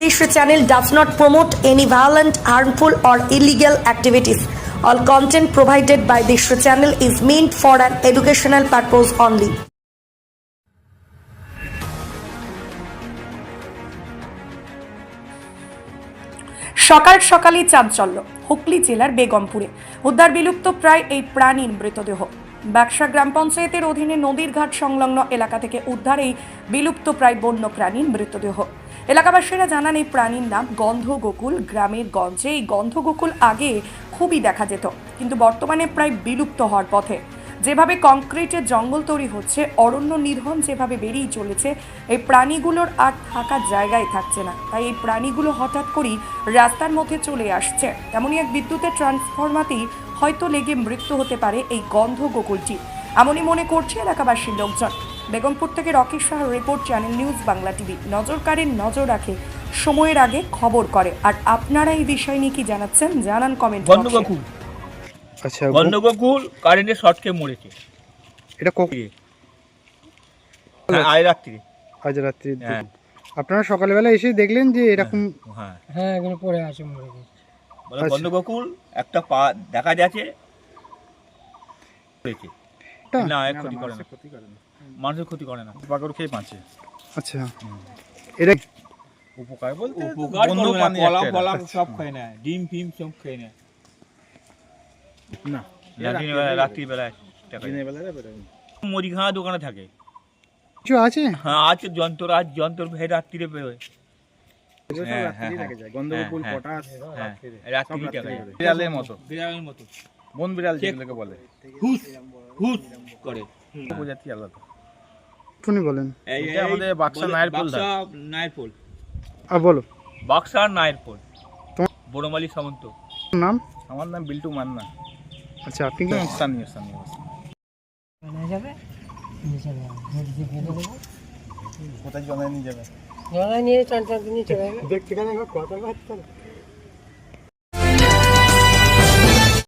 This channel does not promote any violent, harmful, or illegal activities. All content provided by this channel is meant for an educational purpose only. সকাল সকালই চাঞ্চল্য হুগলি জেলার বেগমপুরে উদ্ধার বিলুপ্ত প্রায় এই প্রাণীর মৃতদেহ বাক্সা গ্রাম পঞ্চায়েতের অধীনে নদীর ঘাট সংলগ্ন এলাকা থেকে উদ্ধার এই বিলুপ্ত প্রায় বন্য প্রাণীর মৃতদেহ। এলাকাবাসীরা জানান এই প্রাণীর নাম গন্ধ গোকুল গ্রামের গঞ্জে এই গন্ধ গোকুল আগে খুবই দেখা যেত, কিন্তু বর্তমানে প্রায় বিলুপ্ত হওয়ার পথে। যেভাবে কংক্রিটের জঙ্গল তৈরি হচ্ছে, অরণ্য নিধন যেভাবে বেরিয়ে চলেছে, এই প্রাণীগুলোর আর থাকার জায়গায় থাকছে না। তাই এই প্রাণীগুলো হঠাৎ করেই রাস্তার মধ্যে চলে আসছে। তেমনই এক বিদ্যুতের ট্রান্সফরমাতেই হয়তো লেগে মৃত্যু হতে পারে এই গন্ধ গোকুলটি এমনই মনে করছে এলাকাবাসীর লোকজন। বেগমপুর থেকে Rakesh Shah report channel news Bangla TV. নজরকারীর নজর রাখে। সময়ের আগে খবর করে। আর আপনারা এই বিষয় নিয়ে কি জানাচ্ছেন জানান কমেন্ট গন্ধগোকুল আচ্ছা গন্ধগোকুল কারেন্টের শর্ট খেয়ে মরেছে। এটা কখন হ্যাঁ, আজ রাত্রি। আজ রাত্রি হ্যাঁ। আপনারা সকালবেলা এসে দেখলেন যে এরকম হ্যাঁ। হ্যাঁ এগুলো পড়ে আছে মরে গেছে। বলে আচ্ছা। গন্ধগোকুল একটা পা দেখা যাচ্ছে। না ক্ষতি করে না। মানুষের ক্ষতি করে না। পাকড় খেয়ে বাঁচে। আচ্ছা। এটা উপকার বলতে উপকার কলা এটা। সব খায় না ডিম ফিম সব খায় না। রাত্রিবেলায় মুদিখানা দোকানে থাকে। কিছু আছে? হ্যাঁ আছে যন্ত্র আজ যন্ত্র ভেয়ে রাত্রিরে বেরোয়। হ্যাঁ, হ্যাঁ, হ্যাঁ, পটাশ হ্যাঁ সব রাত্রি দেখা রাত্রিরে যায়। বেরোয়। বিড়ালের মতো। বিড়ালের মতো। বন বিড়াল যেগুলোকে বলে। হুস হুস করে। প্রজাতি আলাদা। শুনি বলেন। এটা আমাদের বাক্সা বলে- বাক্সা নায়ের আর বলো। বাক্সা নায়ের পোল সামন্ত। নাম? আমার নাম বিল্টু মান্না। আচ্ছা আপনি কি স্থানীয় স্থানীয়। কোথায় জমায় নিয়ে যাবে? নিয়ে চান নিয়ে চলে দেখতে কথা